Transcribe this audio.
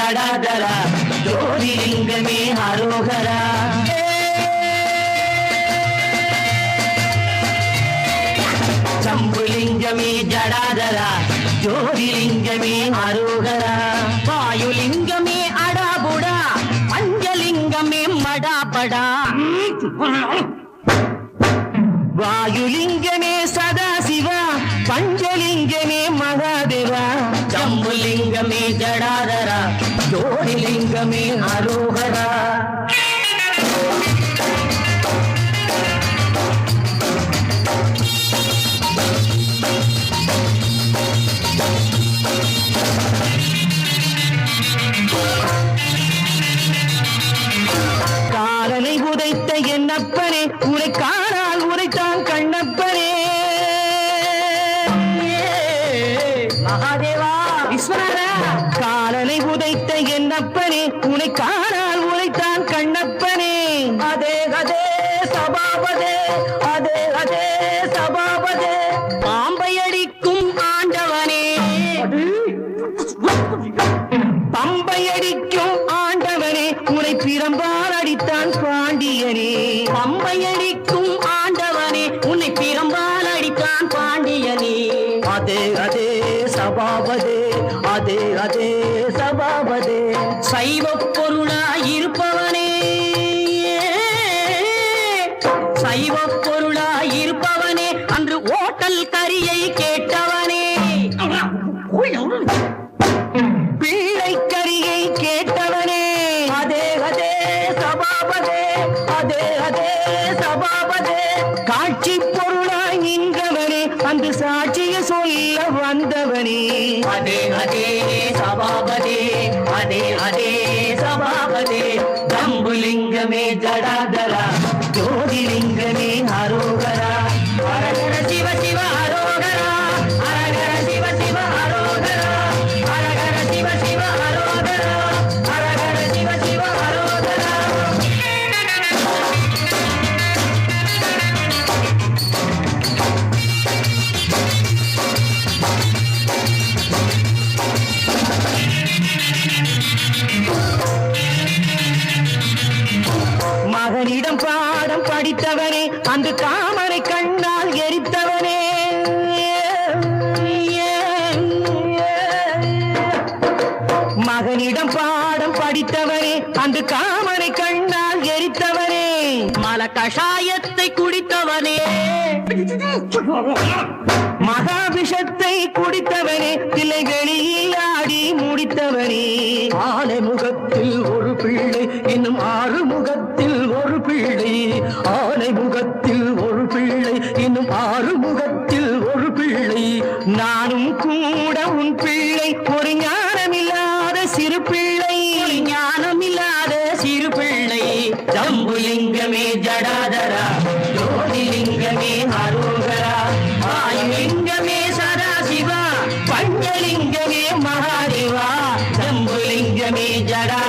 ஜடாதரா ஜோதிலிங்கமே அரோகரா சம்புலிங்கமே ஜடாதரா ஜோதிலிங்கமே அரோகரா வாயுலிங்கமே அடாபுடா பஞ்சலிங்கமே மடாபடா வாயுலிங்கமே சதாசிவா பஞ்சலிங்கமே ஜோதிலிங்கமே அரோகரா. காலனை உதைத்த என்னப்பனே உரைக்கானால் உரைத்தான் கண்ணப்பனே. மகாதேவா விஸ்வநாதா. காலனை உதைத்த என்னப்பனே உனை காணால் உரைத்தான் கண்ணப்பனே. அதே அதே சபாபதே அதே அதே சபாபதே. பாம்பை அடிக்கும் ஆண்டவனே. பம்பை அடிக்கும் ஆண்டவனே உனை பிரம்பால் அடித்தான் பாண்டியனே. பம்பை அடிக்கும் ஆண்டவனே உன்னை பிரம்பால் அடித்தான் பாண்டியனே. அதே அதே சபாபதே. அதே அதே சபாபதே. சைவ பொருளாய் இருப்பவனே சைவ பொருளாய் இருப்பவனே அன்று ஓட்டல் கரியை கேட்டவனே. பிள்ளை கரியை கேட்டவனே. அதே அதே சபாபதே அதே அதே சபாபதே. காட்சி பொருளாய் வந்து சாட்சிய சொல்ல வந்தவனே. அதே அதே சபாபதே அதே அதே சபாபதே. ஜம்புலிங்கமே ஜடாதரா ஜோதிலிங்கமே அரோகரா. மகனிடம் பாடம் படித்தவனே அந்த காமனை கண்ணால் எரித்தவனே மல கஷாயத்தை குடித்தவனே. மகாபிஷத்தை குடித்தவனே திலைகளில் ஆடி முடித்தவனே. ஆலை முகத்தில் ஒரு பிள்ளை இன்னும் ஆறு முகத்தில் ஒரு பிள்ளை. ஆலை முகத்தில் ஒரு பிள்ளை இன்னும் ஆறு முகத்தில் ஒரு பிள்ளை. நானும் கூட உன் பிள்ளை ஒரு ஞானமில்லாத சிறு பிள்ளை ஞானம் இல்லாத சிறு பிள்ளை ஜம்புலிங்கமே ஜடாதரா ஜோதிலிங்கமே அரோகரா. ஆயுலிங்கமே சதாசிவா பஞ்சலிங்கமே மகாதேவா. ஜம்புலிங்கமே ஜடா